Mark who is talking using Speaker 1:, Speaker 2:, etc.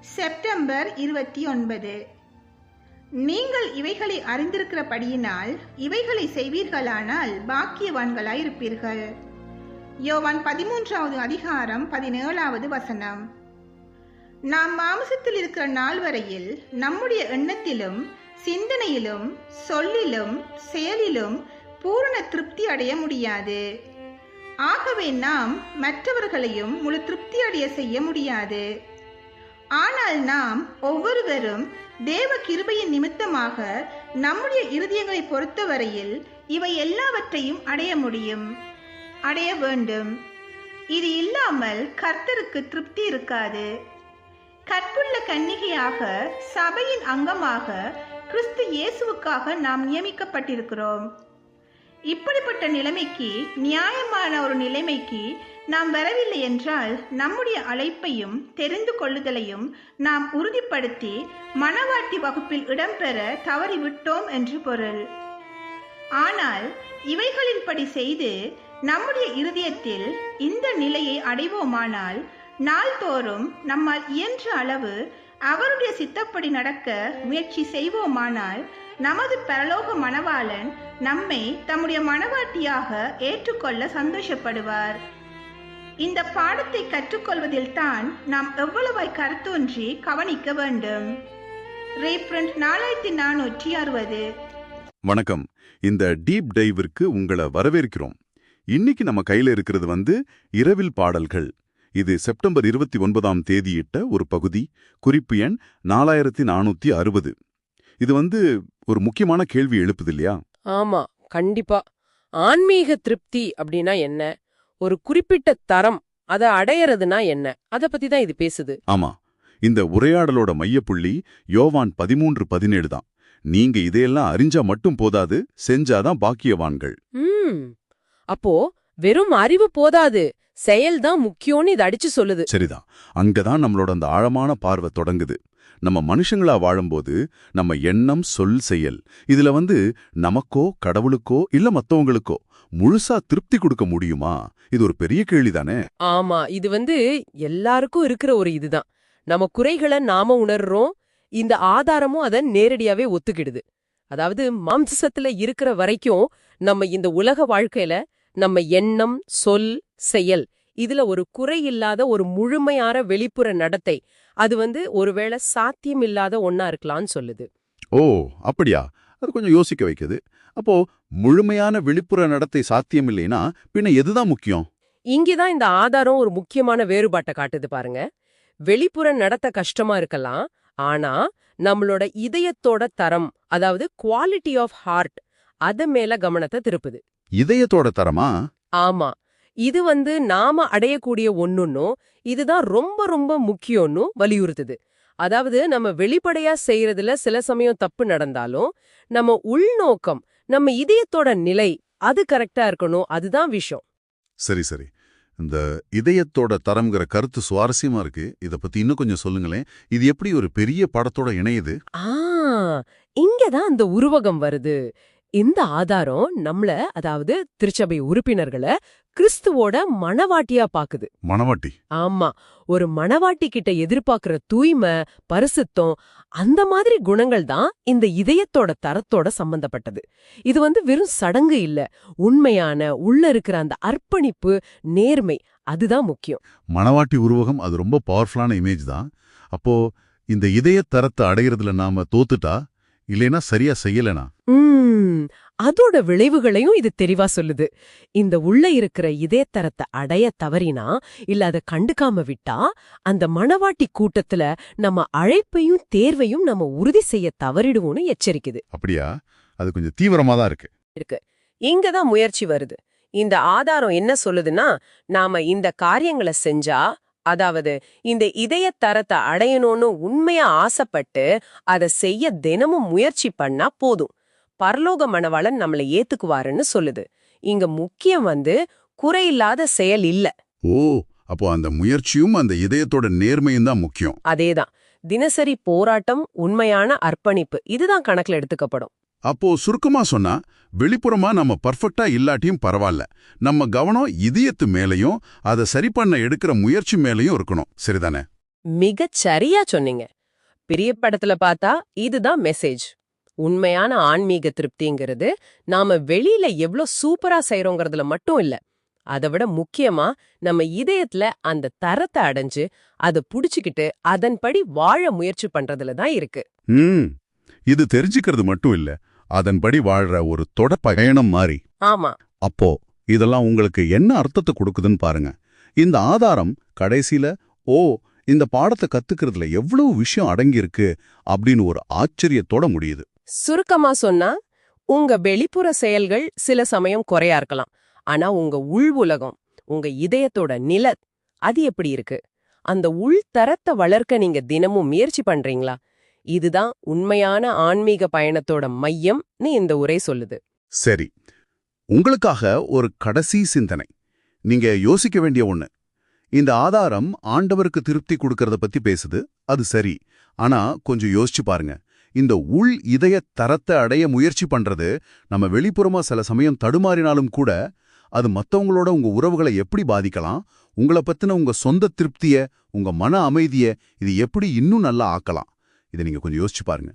Speaker 1: September இருபத்தி ஒன்பது. நீங்கள் இவைகளை அறிந்திருக்கிறபடியினால் இவைகளை செய்வீர்களானால் பாக்கியவான்களாயிருப்பீர்கள். யோவான் பதிமூன்றாவது அதிகாரம் பதினேழாவது வசனம். நாம் மாம்சத்தில் இருக்கிற நாள் வரையில் நம்முடைய எண்ணத்திலும் சிந்தனையிலும் சொல்லிலும் செயலிலும் பூரண திருப்தி அடைய முடியாது. ஆகவே நாம் மற்றவர்களையும் முழு திருப்தி அடைய செய்ய முடியாது. ஆனால் நாம் ஒவ்வொருவரும் தேவ கிருபையின் நிமித்தமாக நம்முடைய இருதயங்களை பொறுத்தவரையில் இவை எல்லாவற்றையும் அடைய முடியும். அடைய வேண்டும். இது இல்லாமல் கர்த்தருக்கு திருப்தி இருக்காது. கற்புள்ள கன்னிகையாக சபையின் அங்கமாக கிறிஸ்து இயேசுவுக்காக நாம் நியமிக்கப்பட்டிருக்கிறோம். இப்படிப்பட்ட நிலைமைக்கு நியாயமான ஒரு நிலைமைக்கு நாம் வரவில்லை என்றால் நம்முடைய அழைப்பையும் தெரிந்து கொள்ளுதலையும் நாம் உறுதிப்படுத்தி மனவாட்டி வகுப்பில் இடம்பெற தவறிவிட்டோம் என்று பொருள். ஆனால் இவைகளின்படி செய்து நம்முடைய இருதயத்தில் இந்த நிலையை அடைவோமானால் நாள்தோறும் நம்மால் இயன்ற அளவு அவருடைய சித்தப்படி நடக்க முயற்சி செய்வோமானால் நமது பரலோக மணவாளன் நம்மை தம்முடைய மணவாட்டியாக ஏற்றுக்கொள்ள சந்தோஷப்படுவார். இந்த பாடத்தை கற்றுக்கொள்வதில் தான் நாம் எவ்வளவாய் கருத்தொன்றி கவனிக்க வேண்டும். ரீப்ரண்ட் நாலாயிரத்தி நானூற்றி அறுபது.
Speaker 2: வணக்கம். இந்த டீப் டைவிற்கு உங்களை வரவேற்கிறோம். இன்னைக்கு நம்ம கையில இருக்கிறது வந்து இரவில் பாடல்கள். இது செப்டம்பர் இருபத்தி ஒன்பதாம் தேதியிட்ட ஒரு பகுதி. குறிப்பு எண் நாலாயிரத்தி நானூத்தி அறுபது. இது வந்து ஒரு முக்கியமான கேள்வி எழுப்புது இல்லையா
Speaker 3: ஆமா கண்டிப்பா. ஆன்மீக திருப்தி அப்படின்னா என்ன? ஒரு குறிப்பிட்ட தரம் அதை அடையறதுனா என்ன? அத பத்தி தான் இது பேசுது.
Speaker 2: ஆமா. இந்த உரையாடலோட மையப்புள்ளி யோவான் பதிமூன்று பதினேழு தான். நீங்க இதையெல்லாம் அறிஞ்சா மட்டும் போதாது செஞ்சாதான் பாக்கியவான்கள்.
Speaker 3: அப்போ வெறும் அறிவு போதாது செயல்தான் முக்கியம்னு இது அடிச்சு சொல்லுது.
Speaker 2: சரிதான். அங்கதான் நம்மளோட அந்த ஆழமான பார்வை தொடங்குது. நம்ம மனுஷங்களா வாழும்போது நம்ம எண்ணம் சொல் செயல் இதுல வந்து நமக்கோ கடவுளுக்கோ இல்ல மத்தவங்களுக்கோ முழுசா திருப்தி கொடுக்க முடியுமா? இது ஒரு பெரிய கேள்விதானே?
Speaker 3: ஆமா இது வந்து எல்லாருக்கும் இருக்கிற ஒரு இதுதான். நம்ம குறைகளை நாம உணர்றோம் இந்த ஆதாரமும் அதை நேரடியாவே ஒத்துக்கிடுது. அதாவது மாம்சத்துல இருக்கிற வரைக்கும் நம்ம இந்த உலக வாழ்க்கையில நம்ம எண்ணம் சொல் செயல். இதுல ஒரு குறை இல்லாத ஒரு முழுமையான வெளிப்புற நடத்தை. அது வந்து ஒருவேளை சாத்தியம் இல்லாத ஒன்னா இருக்கலாம்னு சொல்லுது.
Speaker 2: ஓ அப்படியா? அது கொஞ்சம் யோசிக்க வைக்குது. அப்போ முழுமையான வெளிப்புற நடத்தை சாத்தியமில்லைனா பின்ன எதுதான் முக்கியம்?
Speaker 3: இங்கதான் இந்த ஆதாரம் ஒரு முக்கியமான வேறுபாட்டை காட்டுது பாருங்க. வெளிப்புற நடத்த கஷ்டமா இருக்கலாம். ஆனா நம்மளோட இதயத்தோட தரம் அதாவது குவாலிட்டி ஆஃப் ஹார்ட் அத மேல கவனத்தை திருப்புது.
Speaker 2: இதயத்தோட தரமா?
Speaker 3: ஆமா. இது வந்து நாம அடையக்கூடிய ஒண்ணுன்னும் இதுதான் ரொம்ப ரொம்ப முக்கியம்னு வலியுறுத்துது. அதாவது நம்ம வெளிப்படையா செய்யறதுல சில சமயம் தப்பு நடந்தாலும் நம்ம உள்நோக்கம் நம்ம இதயத்தோட நிலை அது கரெக்டா இருக்கணும் அதுதான் விஷயம்.
Speaker 2: சரி சரி. இந்த இதயத்தோட தரம்ங்கிற கருத்து சுவாரஸ்யமா இருக்கு. இத பத்தி இன்னும் கொஞ்சம் சொல்லுங்களேன். இது எப்படி ஒரு பெரிய படத்தோட இணையுது?
Speaker 3: ஆ இங்கதான் அந்த உருவகம் வருது. இந்த ஆதாரம் நம்மள அதாவது திருச்சபை உறுப்பினர்களை கிறிஸ்துவோட மணவாட்டியா பாக்குது.
Speaker 2: மணவாட்டி
Speaker 3: ஆமா. ஒரு மணவாட்டி கிட்ட எதிர்பார்க்கிற தூய்மை பரிசுத்தம் அந்த மாதிரி குணங்கள் தான் இந்த இதயத்தோட தரத்தோட சம்பந்தப்பட்டது. இது வந்து வெறும் சடங்கு இல்ல. உண்மையான உள்ள இருக்கிற அந்த அர்ப்பணிப்பு நேர்மை அதுதான் முக்கியம்.
Speaker 2: மணவாட்டி உருவகம் அது ரொம்ப பவர்ஃபுல்லான இமேஜ் தான். அப்போ இந்த இதய தரத்தை அடையிறதுல நாம தோத்துட்டா இல்லைனா சரியா செய்யலனா?
Speaker 3: அதோட விளைவுகளையும் இது தெளிவா சொல்லுது. இந்த உள்ள இருக்கிற இதயத்தரத்தை அடைய தவறினா இல்ல அதை கண்டுக்காம விட்டா அந்த மணவாட்டி கூட்டத்துல நம்ம அழைப்பையும் தேர்வையும் நம்ம உறுதி செய்ய தவறிடுவோம்னு எச்சரிக்குது.
Speaker 2: அப்படியா? அது கொஞ்சம் தீவிரமா தான் இருக்கு.
Speaker 3: இருக்கு. இங்கதான் முயற்சி வருது. இந்த ஆதாரம் என்ன சொல்லுதுன்னா நாம இந்த காரியங்களை செஞ்சா அதாவது இந்த இதய தரத்தை அடையணும்னு உண்மையா ஆசைப்பட்டு அதை செய்ய தினமும் முயற்சி பண்ணா போதும். பரலோக மணவாளன் நம்மளை ஏத்துக்குவாருன்னு சொல்லுது. இங்க முக்கியம் வந்து குறையில்லாத செயல் இல்ல.
Speaker 2: ஓ அப்போ அந்த முயற்சியும் அந்த இதயத்தோட நேர்மையும் தான் முக்கியம்.
Speaker 3: அதேதான். தினசரி போராட்டம் உண்மையான அர்ப்பணிப்பு இதுதான் கணக்குல எடுத்துக்கப்படும்.
Speaker 2: அப்போ சுருக்கமா சொன்னா வெளிப்புறமா நம்ம பர்ஃபெக்டா இல்லாட்டியும் பரவாயில்ல நம்ம கவனம் இதயத்து மேலயும் அதை சரி பண்ண எடுக்கிற முயற்சி மேலயும் இருக்கணும். சரிதானே?
Speaker 3: மிகச் சரியா சொன்னீங்க. பெரிய படத்துல பார்த்தா இதுதான் மெசேஜ் உண்மையான ஆன்மீக திருப்திங்கிறது நாம வெளியில எவ்ளோ சூப்பரா செய்றோங்கிறதுல மட்டும் இல்ல. அதை விட முக்கியமா நம்ம இதயத்துல அந்த தரத்தை அடைஞ்சு அதை புடிச்சுக்கிட்டு அதன்படி வாழ முயற்சி பண்றதுல தான் இருக்கு.
Speaker 2: இது தெரிஞ்சுக்கிறது மட்டும் இல்ல. அதன்படி வாழ்ற ஒரு தொட பயணம் மாதிரி
Speaker 3: ஆமா.
Speaker 2: அப்போ இதெல்லாம் உங்களுக்கு என்ன அர்த்தத்தை கொடுக்குதுன்னு பாருங்க. இந்த ஆதாரம் கடைசியில ஓ இந்த பாடத்தை கத்துக்கிறதுல எவ்வளவு விஷயம் அடங்கியிருக்கு அப்படின்னு ஒரு ஆச்சரியத்தோட முடியுது.
Speaker 3: சுருக்கமா சொன்னா உங்க வெளிப்புற செயல்கள் சில சமயம் குறையா இருக்கலாம். ஆனா உங்க உள் உலகம் உங்க இதயத்தோட நில அது எப்படி இருக்கு? அந்த உள் தரத்தை வளர்க்க நீங்க தினமும் முயற்சி பண்றீங்களா? இதுதான் உண்மையான ஆன்மீக பயணத்தோட மையம்னு இந்த உரை சொல்லுது.
Speaker 2: சரி. உங்களுக்காக ஒரு கடைசி சிந்தனை. நீங்க யோசிக்க வேண்டிய ஒண்ணு. இந்த ஆதாரம் ஆண்டவருக்கு திருப்தி கொடுக்கறத பத்தி பேசுது. அது சரி. ஆனா கொஞ்சம் யோசிச்சு பாருங்க. இந்த உள் இதய தரத்தை அடைய முயற்சி பண்றது நம்ம வெளிப்புறமா சில சமயம் தடுமாறினாலும் கூட அது மத்தவங்களோட உங்க உறவுகளை எப்படி பாதிக்கலாம்? உங்களை பத்தின உங்க சொந்த திருப்திய உங்க மன அமைதிய இது எப்படி இன்னும் நல்லா ஆக்கலாம்? இதை நீங்க கொஞ்சம் யோசிச்சு பாருங்க.